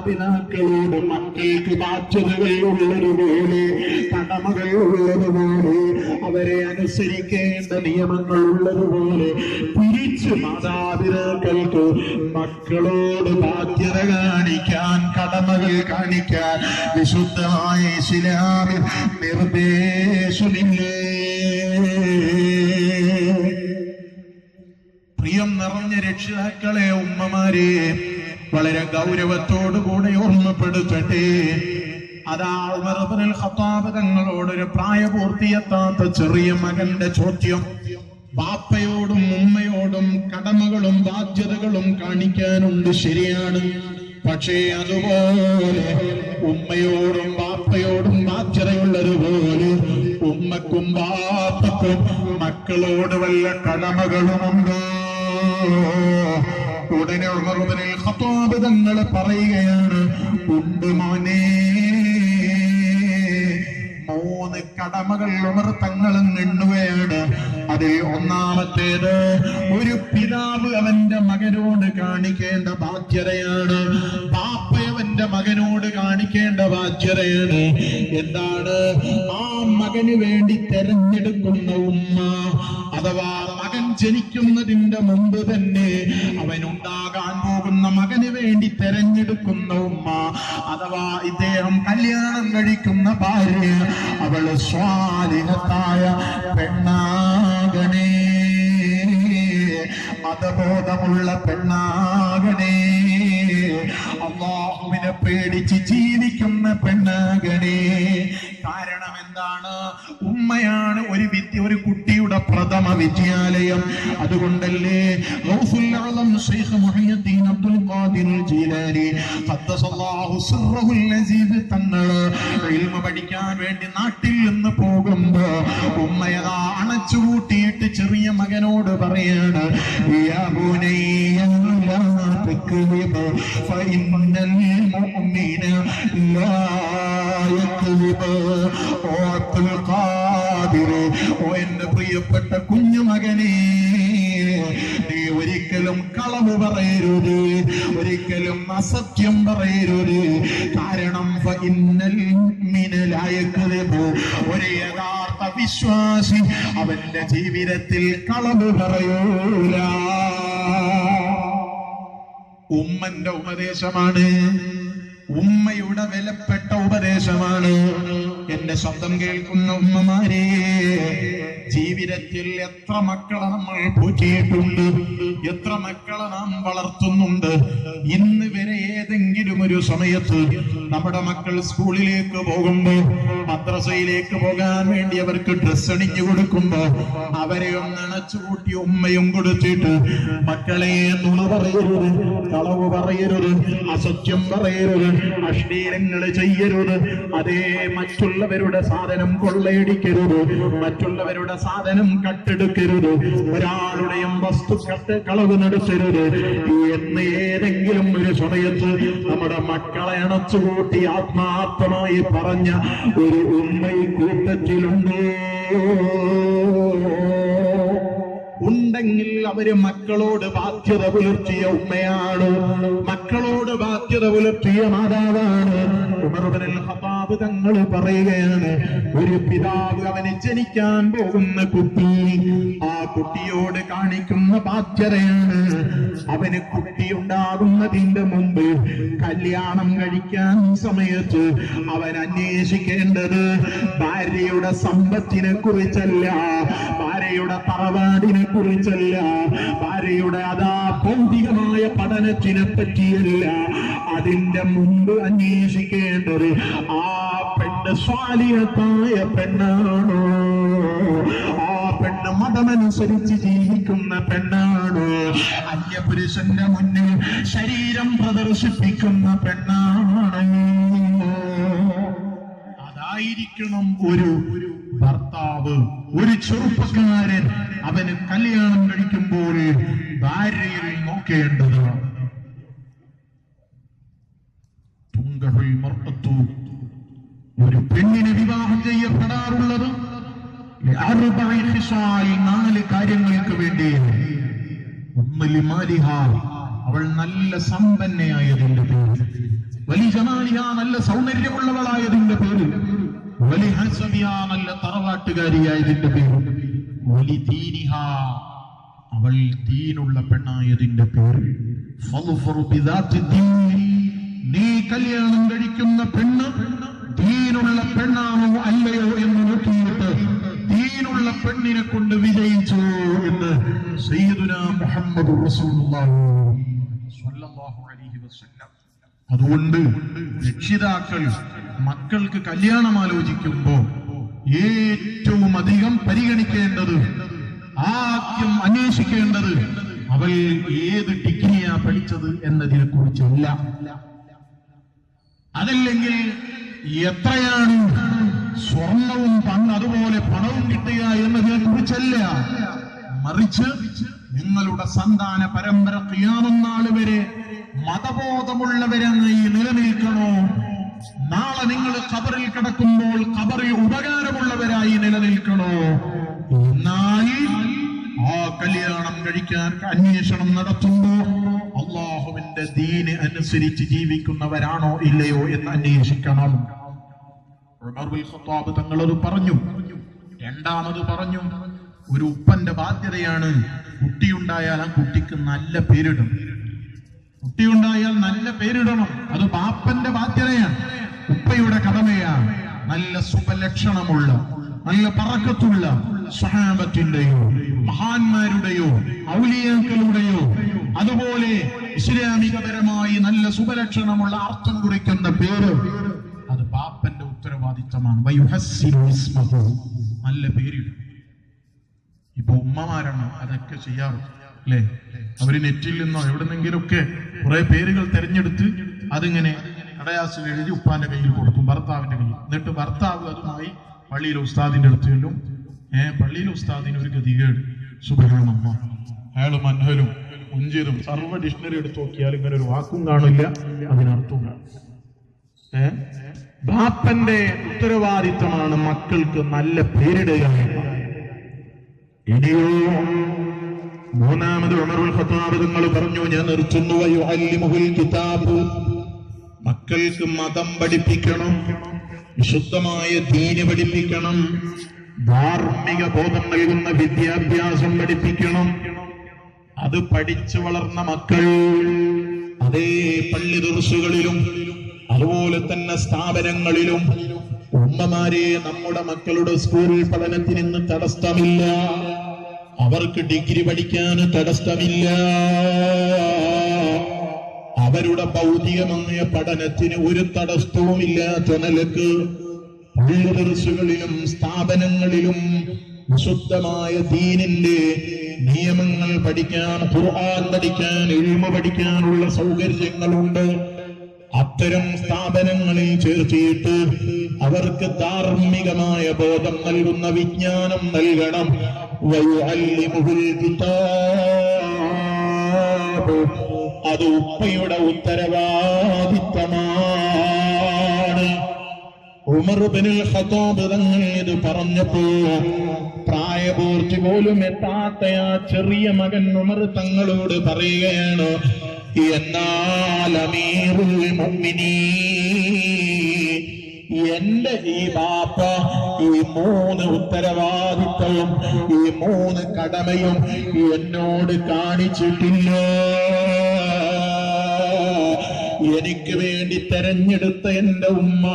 മാതാപിതാക്കളോട് മക്കൾക്ക് ബാധ്യതകൾ ഉള്ളതുപോലെ കടമകൾ ഉള്ളതുപോലെ അവരെ അനുസരിക്കേണ്ട നിയമങ്ങൾ ഉള്ളതുപോലെ തിരിച്ച് മാതാപിതാക്കൾക്ക് മക്കളോട് ബാധ്യത കാണിക്കാൻ കടമകൾ കാണിക്കാൻ വിശുദ്ധമായ ഇസ്ലാമിൽ നിർദ്ദേശമില്ലേ? പ്രിയം നിറഞ്ഞ രക്ഷിതാക്കളെ ഉമ്മമാരെ വളരെ ഗൗരവത്തോടുകൂടെ ഓർമ്മപ്പെടുത്തട്ടെ. അതാ ഉമർബുൽ ഖത്താബ് തങ്ങളോടൊരു പ്രായപൂർത്തിയെത്താത്ത ചെറിയ മകന്റെ ചോദ്യം. ബാപ്പയോടും ഉമ്മയോടും കടമകളും ബാധ്യതകളും കാണിക്കാനുണ്ട് ശരിയാണ്. പക്ഷേ അതുപോലെ ഉമ്മയോടും ബാപ്പയോടും ബാധ്യതയുള്ളതുപോലെ ഉമ്മക്കും ബാപ്പക്കും മക്കളോട് വല്ല കടമകളുമുണ്ടോ? ഉടനെ ഉമറുബിനിൽ ഖത്താബ് പറയുകയാണ് ഉണ്ട് മോനെ. മൂന്ന് കടമകൾ ഉമർ തങ്ങളും എണ്ണുകയാണ്. അതിൽ ഒന്നാമത്തേത് ഒരു പിതാവ് അവന്റെ മകനോട് കാണിക്കേണ്ട ബാധ്യതയാണ്. ബാപ്പയവന്റെ മകനോട് കാണിക്കേണ്ട ബാധ്യതയാണ്. എന്താണ്? ആ മകന് വേണ്ടി തെരഞ്ഞെടുക്കുന്ന ഉമ്മ അഥവാ മകൻ ജനിക്കുന്നതിന്റെ മുമ്പ് തന്നെ അവനുണ്ടാകാൻ പോകുന്ന മകന് വേണ്ടി തെരഞ്ഞെടുക്കുന്ന ഉമ്മ അഥവാ ഇദ്ദേഹം കല്യാണം കഴിക്കുന്ന ഭാര്യ അവൾ സ്വാലിഹത്തായ പെണ്ണാകണേ. മതബോധമുള്ള പെണ്ണാകണേ. അള്ളാഹുവിനെ പേടിച്ച് ജീവിക്കുന്ന പെണ്ണാകണേ കാരണം എന്താണ്? ഉമ്മയാണ് ഒരു വിദ്യ ഒരു കുട്ടിയുടെ പ്രഥമ വിദ്യാലയം. അതുകൊണ്ടല്ലേ അബ്ദുൽ പഠിക്കാൻ വേണ്ടി നാട്ടിൽ നിന്ന് പോകുമ്പോ ഉമ്മയതാ അണച്ചു കൂട്ടിയിട്ട് ചെറിയ മകനോട് പറയാണ് ഓ എന്റെ പ്രിയപ്പെട്ട കുഞ്ഞു മകനേ നീ ഒരിക്കലും കളവ് പറയരുത് ഒരിക്കലും അസത്യം പറയരുത്. കാരണം ലാ യക്ലിബ് ഒരു യഥാർത്ഥ വിശ്വാസി അവന്റെ ജീവിതത്തിൽ കളവ് പറയൂല. ഉമ്മന്റെ ഉപദേശമാണ്. ഉമ്മയുടെ വിലപ്പെട്ട ഉപദേശമാണ്. എന്റെ സ്വന്തം കേൾക്കുന്ന ഉമ്മമാരെ ജീവിതത്തിൽ എത്ര മക്കളെ നമ്മൾ പോറ്റിയിട്ടുണ്ട് എത്ര മക്കളെ നാം വളർത്തുന്നുണ്ട്? ഇന്ന് വരെ ഏതെങ്കിലും ഒരു സമയത്ത് നമ്മുടെ മക്കൾ സ്കൂളിലേക്ക് പോകുമ്പോ മദ്രസയിലേക്ക് പോകാൻ വേണ്ടി അവർക്ക് ഡ്രസ് അണിഞ്ഞു കൊടുക്കുമ്പോ അവരെ ഒന്ന് അണച്ചുകൂട്ടി ഉമ്മയും കൊടുത്തിട്ട് മക്കളെ നുണ പറയരുത് കളവ് പറയരുത് അസത്യം പറയരുത് അശ്ലീലങ്ങൾ ചെയ്യരുത് അതേ മറ്റുള്ളവരുടെ സാധനം കൊള്ളയടിക്കരുത് മറ്റുള്ളവരുടെ സാധനം കട്ടെടുക്കരുത് ഒരാളുടെയും വസ്തു കട്ട് കളവ് നടത്തരുത് എന്ന് ഏതെങ്കിലും ഒരു സമയത്ത് നമ്മുടെ മക്കളെ അണച്ചുകൂട്ടി ആത്മാർത്ഥമായി പറഞ്ഞ ഒരു ഉമ്മ കൂട്ടത്തിലുണ്ടോ. ഉണ്ടെങ്കിൽ അവർ മക്കളോട് ബാധ്യത പുലർത്തിയ ഉമ്മയാണ്. മക്കളോട് ബാധ്യത പുലർത്തിയ മാതാവാണ്. ഖത്താബ് തങ്ങൾ പറയുകയാണ് ഒരു പിതാവ് അവനെ ജനിക്കാൻ പോകുന്ന കുട്ടി ആ കുട്ടിയോട് കാണിക്കുന്ന ബാധ്യതയാണ്. അവന് കുട്ടി ഉണ്ടാകുന്നതിന്റെ മുമ്പ് കല്യാണം കഴിക്കാൻ സമയത്ത് അവൻ അന്വേഷിക്കേണ്ടത് ഭാര്യയുടെ സമ്പത്തിനെ കുറിച്ചല്ല ഭാര്യയുടെ തറവാടിനെ കുറിച്ചല്ല. ഭാര്യയുടെ അതാ ഭൗതികമായ പഠനത്തിനെ പറ്റിയല്ല അതിന്റെ മുമ്പ് അന്വേഷിക്കേണ്ടത് ആ പെണ്ണ് സ്വാലിയത്തായ പെണ്ണാണോ? ആ പെണ്ണ് മതമനുസരിച്ച് ജീവിക്കുന്ന പെണ്ണാണ്? അന്യപുരുഷന്റെ മുന്നിൽ ശരീരം പ്രദർശിപ്പിക്കുന്ന പെണ്ണാണ്? അതായിരിക്കണം ഒരു ഭർത്താവ്. ഒരു ചെറുപ്പക്കാരൻ അവന് കല്യാണം കഴിക്കുമ്പോൾ ഭാര്യയിൽ നോക്കേണ്ടത് തുങ്കഹുൽ മർഅത്തു ഒരു പെണ്ണിനെ വിവാഹം ചെയ്യപ്പെടാറുള്ളത് നാല് കാര്യങ്ങൾക്ക് വേണ്ടി അവൾ നല്ല സമ്പന്നയായതിന്റെ പേര് വലിയ നല്ല സൗന്ദര്യമുള്ളവളായതിന്റെ പേര് വലി ഹസബിയ നല്ല തറവാട്ടുകാരിയായതിന്റെ പേര്. വലി അവൾ ദീനുള്ള പെണ്ണായതിന്റെ പേര്. നീ കല്യാണം കഴിക്കുന്ന പെണ്ണ് ദീനുള്ള പെണ്ണാണോ അല്ലയോ എന്ന് നോക്കിയിട്ട് ദീനുള്ള പെണ്ണിനെ കൊണ്ട് വിജയിച്ചു എന്ന് സയ്യിദുന മുഹമ്മദ് റസൂലുള്ളാഹി സ്വല്ലല്ലാഹു അലൈഹി വസല്ലം. അതുകൊണ്ട് രക്ഷിതാക്കൾ മക്കൾക്ക് കല്യാണം ആലോചിക്കുമ്പോ ഏറ്റവും അധികം പരിഗണിക്കേണ്ടത് ആദ്യം അന്വേഷിക്കേണ്ടത് അവൾ ഏത് ഡിഗ്രിയാ പഠിച്ചത് എന്നതിനെ കുറിച്ചല്ല അതല്ലെങ്കിൽ എത്രയാണ് സ്വർണവും പണം അതുപോലെ പണവും കിട്ടുക എന്നതിനെ കുറിച്ചല്ല മറിച്ച് നിങ്ങളുടെ സന്താന പരമ്പര ക്രിയാമനാൾ വരെ മതബോധമുള്ളവരായി നിലനിൽക്കണോ? നാളെ നിങ്ങൾ ഖബറിൽ കിടക്കുമ്പോൾ ഖബറിൽ ഉപകാരമുള്ളവരായി നിലനിൽക്കണോ? എന്നാൽ ആ കല്യാണം കഴിക്കാൻ അന്വേഷണം നടത്തുമ്പോ അള്ളാഹുവിന്റെ ദീന് അനുസരിച്ച് ജീവിക്കുന്നവരാണോ ഇല്ലയോ എന്ന് അന്വേഷിക്കണം. ഖത്താബ് തങ്ങളത് പറഞ്ഞു. രണ്ടാമത് പറഞ്ഞു ഒരു ഉപ്പന്റെ ബാധ്യതയാണ് കുട്ടിയുണ്ടായാൽ ആ കുട്ടിക്ക് നല്ല പേരിടണം കുട്ടിയുണ്ടായാൽ നല്ല പേരിടണം. അത് ബാപ്പന്റെ ബാധ്യതയാണ്. ഉപ്പയുടെ കടമയാണ്. നല്ല സുപലക്ഷണമുള്ള നല്ല പറക്കത്തുള്ള സഹാബത്തിന്റെയോ മഹാന്മാരുടെയോ ഔലിയാക്കളുടെയോ അതുപോലെ ഇസ്ലാമികപരമായി നല്ല സുപലക്ഷണമുള്ള അർത്ഥം കുറിക്കുന്ന പേര് അത് ബാപ്പന്റെ ഉത്തരവാദിത്തമാണ്. നല്ല പേരിടും. ഇപ്പൊ ഉമ്മമാരാണ് അതൊക്കെ ചെയ്യാറ്. അല്ലേ അവർ നെറ്റിൽ നിന്നോ എവിടെന്നെങ്കിലൊക്കെ കുറെ പേരുകൾ തെരഞ്ഞെടുത്ത് അതിങ്ങനെ കടയാസിൽ എഴുതി ഉപ്പാന്റെ കയ്യിൽ കൊടുക്കും ഭർത്താവിന്റെ കയ്യിൽ. എന്നിട്ട് ഭർത്താവ് അതുമായി പള്ളിയിലെ ഉസ്താദിന്റെ അടുത്ത് ചെല്ലും. ഏ പള്ളിയിലെ ഉസ്താദിന് ഒരു ഗതികേട്. സുബഹാനമ്മ അയാൾ മൻഹലും മുഞ്ചിതും സർവ ഡിക്ഷണറി എടുത്ത് നോക്കിയാൽ ഇങ്ങനെ ഒരു വാക്കും കാണില്ല. അതിനർത്ഥവും കാണില്ല ഏ? ബാപ്പന്റെ ഉത്തരവാദിത്തമാണ് മക്കൾക്ക് നല്ല പേരിടുക എന്നത്. മൂന്നാമത് ഉമറുൽ ഖത്താബ് നിങ്ങൾ പറഞ്ഞു ഞാൻ നിർത്തുന്നു കിതാബ്. മക്കൾക്ക് മതം പഠിപ്പിക്കണം വിശുദ്ധമായ ദീന് പഠിപ്പിക്കണം ധാർമ്മിക ബോധം നൽകുന്ന വിദ്യാഭ്യാസം പഠിപ്പിക്കണം. അത് പഠിച്ചു വളർന്ന മക്കൾ അതേ പള്ളി ദുർസുകളിലും അതുപോലെ തന്നെ സ്ഥാപനങ്ങളിലും ഉമ്മമാരെ നമ്മുടെ മക്കളുടെ സ്കൂൾ പഠനത്തിന് ഇന്ന് തടസ്സമില്ല. അവർക്ക് ഡിഗ്രി പഠിക്കാൻ തടസ്സമില്ല. അവരുടെ ഭൗതികമായ പഠനത്തിന് ഒരു തടസ്സവുമില്ലാത്ത നിലയ്ക്ക് പള്ളി സ്ഥാപനങ്ങളിലും വിശുദ്ധമായ ദീനിന്റെ നിയമങ്ങൾ പഠിക്കാൻ ഖുർആൻ പഠിക്കാൻ എഴുമ പഠിക്കാനുള്ള സൗകര്യങ്ങളുണ്ട്. അത്തരം സ്ഥാപനങ്ങളിൽ ചേർത്തിയിട്ട് അവർക്ക് ധാർമ്മികമായ ബോധം നൽകുന്ന വിജ്ഞാനം നൽകണം. അത് ഉപ്പയുടെ ഉത്തരവാദിത്തമാണ് ഉമർ ബിനുൽ ഖത്താബ് തങ്ങൾ ഇത് പറഞ്ഞപ്പോ പ്രായപൂർത്തി പോലും എത്താത്ത ആ ചെറിയ മകൻ ഉമർ തങ്ങളോട് പറയുകയാണ് അമീറുൽ എന്റെ ഈ ബാപ്പ ഈ മൂന്ന് ഉത്തരവാദിത്തവും ഈ മൂന്ന് കടമയും എന്നോട് കാണിച്ചിട്ടില്ല. എനിക്ക് വേണ്ടി തെരഞ്ഞെടുത്ത എന്റെ ഉമ്മ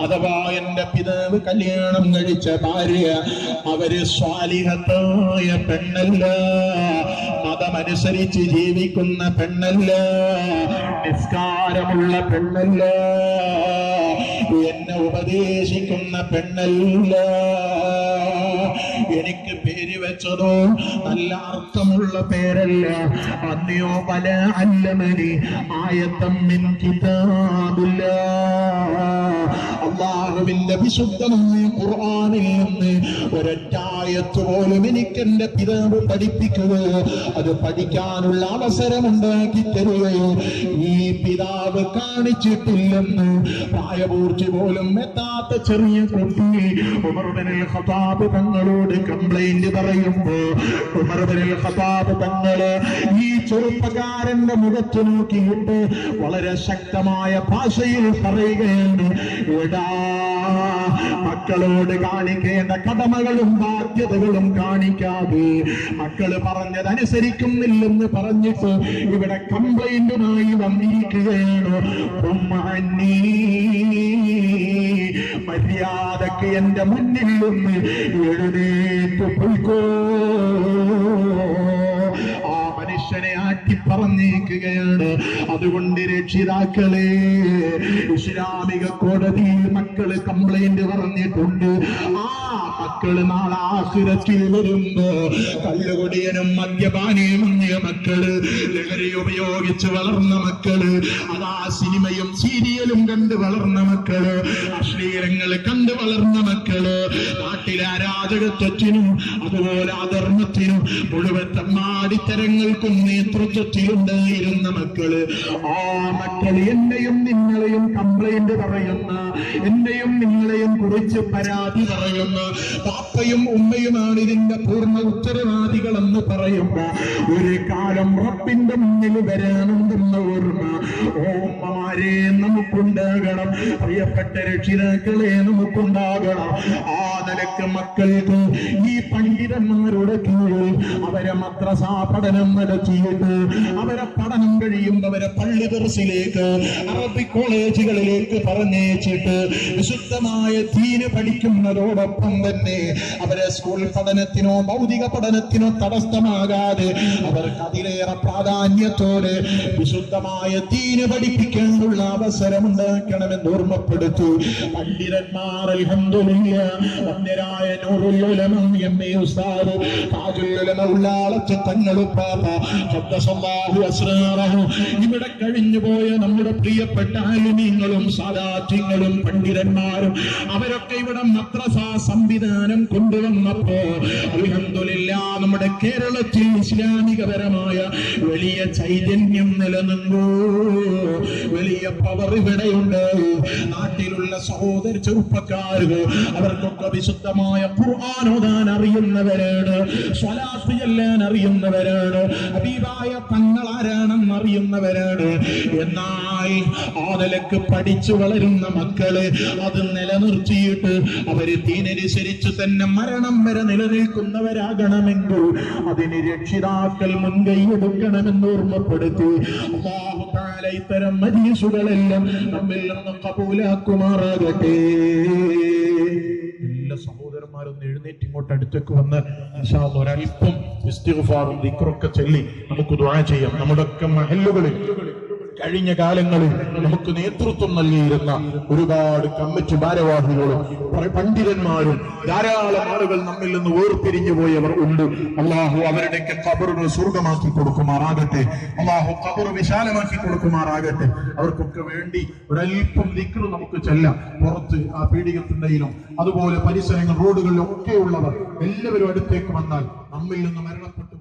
അഥവാ എന്റെ പിതാവ് കല്യാണം കഴിച്ച ഭാര്യ അവർ സ്വാലിഹത്തായ പെണ്ണല്ല. മതമനുസരിച്ച് ജീവിക്കുന്ന പെണ്ണല്ല. നിസ്കാരമുള്ള പെണ്ണല്ല. എന്നെ ഉപദേശിക്കുന്ന പെണ്ണല്ല. എനിക്ക് പേര് വെച്ചതോ? നല്ല അർത്ഥമുള്ള പേരല്ല. അന്നയോ പല അല്ലമനി ആയത്തമ്മിൻ കിതാബില്ല. അള്ളാഹുവിന്റെ വിശുദ്ധമായ ഖുർആനിൽ നിന്ന് ഒരൊറ്റായത്ത് പോലും എനിക്ക് എന്റെ പിതാവ് പഠിപ്പിക്കുകയോ അത് പഠിക്കാനുള്ള അവസരമുണ്ടാക്കി തരികയോ ഈ പിതാവ് കാണിച്ചിട്ടില്ലെന്ന് പ്രായപൂർത്തി പോലും എത്താത്ത ചെറിയ കുട്ടി ഉമർ ഹതാബ് ഖത്താബ് തങ്ങളോട് കംപ്ലൈന്റ് പറയുമ്പോ ഉമർബിനിൽ ഖത്താബ് തങ്ങൾ ഈ ചെറുപ്പക്കാരന്റെ മുഖത്ത് നോക്കിയിട്ട് വളരെ ശക്തമായ ഭാഷയിൽ പറയുകയാണ് മക്കളോട് കാണിക്കേണ്ട കടമകളും ബാധ്യതകളും കാണിക്കാതെ മക്കൾ പറഞ്ഞതനുസരിക്കുന്നില്ലെന്ന് പറഞ്ഞിട്ട് ഇവിടെ കംപ്ലൈന്റുമായി വന്നിരിക്കുകയാണ്. മര്യാദയ്ക്ക് എന്റെ മുന്നിൽ നിന്ന് എഴുന്നേറ്റ് പൊയ്ക്കോ. ആ മനുഷ്യനെ ആട്ടി പറഞ്ഞേക്കുകയാണ് അതുകൊണ്ട് രക്ഷിതാക്കളെ ഇസ്ലാമിക കോടതിയിൽ മക്കൾ കംപ്ലൈന്റ് പറഞ്ഞിട്ടുണ്ട്. ആ മക്കൾ നാളെ ആസുരത്തിൽ വരുമ്പോ കല്ലുകൊടിയനും മദ്യപാനിയും മുങ്ങിയ മക്കൾ ലഹരി ഉപയോഗിച്ച് വളർന്ന മക്കൾ അതാ സിനിമയും സീരിയലും കണ്ട് വളർന്ന മക്കൾ അശ്ലീലങ്ങൾ കണ്ട് വളർന്ന മക്കൾ നാട്ടിലെ അരാജകത്വത്തിനും അതുപോലെ അധർമ്മത്തിനും മുഴുവൻ തമ്മാടിത്തരങ്ങൾക്കും നേതൃത്വത്തിലുണ്ടായിരുന്ന മക്കൾ ആ മക്കൾ എന്നെയും നിങ്ങളെയും കംപ്ലൈന്റ് പറയുന്ന എന്നെയും നിങ്ങളെയും കുറിച്ച് പരാതി പറയുന്ന പാപ്പയും ഉമ്മയുമാണ് ഇതിന്റെ പൂർണ ഉത്തരവാദികൾ എന്ന് പറയുമ്പോ ഒരു കാലം റബ്ബിന്റെ മുന്നിൽ വരാനുണ്ടെന്ന ഓർമ്മ ഓമ്മമാരെ നമുക്കുണ്ടാകണം പ്രിയപ്പെട്ട രക്ഷിതാക്കളെ നമുക്കുണ്ടാകണം. ആ നിലയ്ക്ക് മക്കൾക്ക് ഈ പണ്ഡിതന്മാരുടെ കീഴിൽ അവരെ മദ്രസാ പഠനം നടത്തിയിട്ട് അവരെ പഠനം കഴിയുമ്പോൾ അവരെ പള്ളി ദർസിലേക്ക് അറബി കോളേജുകളിലേക്ക് പറഞ്ഞേച്ചിട്ട് വിശുദ്ധമായ ദീന് പഠിക്കുന്നതോടൊപ്പം തന്നെ അവരെ സ്കൂൾ പഠനത്തിനോ ഭൗതിക പഠനത്തിനോ തടസ്സമാകാതെ അവർക്ക് അതിലേറെ പ്രാധാന്യത്തോടെ വിശുദ്ധമായ ദീന് പഠിപ്പിക്കാനുള്ള അവസരം ഉണ്ടാക്കണമെന്ന് ഓർമ്മപ്പെടുത്തു. പണ്ഡിതന്മാർ അൽഹംദുലില്ല നൂറുല്ലുലമം എം എ ഉസ്താദ് താജുല്ലുലമ തങ്ങളുപ്പാപ്പ ശബ്ദ ഇവിടെ കഴിഞ്ഞുപോയ നമ്മുടെ പ്രിയപ്പെട്ട ആലിമീങ്ങളും സാദാത്യങ്ങളും പണ്ഡിതന്മാരും അവരൊക്കെ ഇവിടെ മദ്രസ സംവിധാനം കൊണ്ടുവന്നപ്പോ അൽഹംദുലില്ല നമ്മുടെ കേരളത്തിൽ ഇസ്ലാമികപരമായ വലിയ ചൈതന്യം നിലനിന്നു. വലിയ പവർ ഇവിടെയുണ്ട്. നാട്ടിലുള്ള സഹോദര ചെറുപ്പക്കാർക്ക് അവർക്കൊക്കെ വിശുദ്ധമായ ഖുർആാനോദാൻ അറിയുന്നവരാണ് സ്വലാത്ത് ചെല്ലാൻ അറിയുന്നവരാണ് അതീതായ തങ്ങൾ ആരാണെന്ന് അറിയുന്നവരാണ്. എന്നായി ആ നിലയ്ക്ക് പഠിച്ചു വളരുന്ന മക്കൾ അത് നിലനിർത്തിയിട്ട് അവർ തീനനുസരിച്ച് തന്നെ മരണം വരെ നിലനിൽക്കുന്നവരാകണമെങ്കിൽ അതിന് രക്ഷിതാക്കൾ മുൻകൈ എടുക്കണമെന്ന് ഓർമ്മപ്പെടുത്തി. ഇത്തരം മരീസുകളെല്ലാം നമ്മിൽ നിന്ന് കബൂലാക്കുമാറാകട്ടെ. എല്ലാ സഹോദരന്മാരൊന്ന് എഴുന്നേറ്റ് ഇങ്ങോട്ട് അടുത്തേക്ക് വന്ന് ഒരല്പം ഇസ്തിഗ്ഫാറും ദിക്റൊക്കെ ചൊല്ലി നമുക്ക് ദുആ ചെയ്യാം. നമ്മുടെ ഒക്കെ മഹല്ലുകളിൽ കഴിഞ്ഞ കാലങ്ങളിൽ നമുക്ക് നേതൃത്വം നൽകിയിരുന്ന ഒരുപാട് കമ്മിറ്റി ഭാരവാഹികളും പണ്ഡിതന്മാരും ധാരാളം ആളുകൾ നമ്മിൽ നിന്ന് വേർപിരിഞ്ഞു പോയവർ ഉണ്ട്. അള്ളാഹു അവരുടെയൊക്കെ കബറുകൾ സ്വർഗമാക്കി കൊടുക്കുമാറാകട്ടെ. അള്ളാഹു കബർ വിശാലമാക്കി കൊടുക്കുമാറാകട്ടെ. അവർക്കൊക്കെ വേണ്ടി ഒരല്പം ദിക്റ് നമുക്ക് ചെല്ലാം. പുറത്ത് ആ പീഡികത്തിന്റെയിലും അതുപോലെ പരിസരങ്ങൾ റോഡുകളിലും ഒക്കെയുള്ളവർ എല്ലാവരും അടുത്തേക്ക് വന്നാൽ നമ്മിൽ നിന്ന് മരണപ്പെട്ട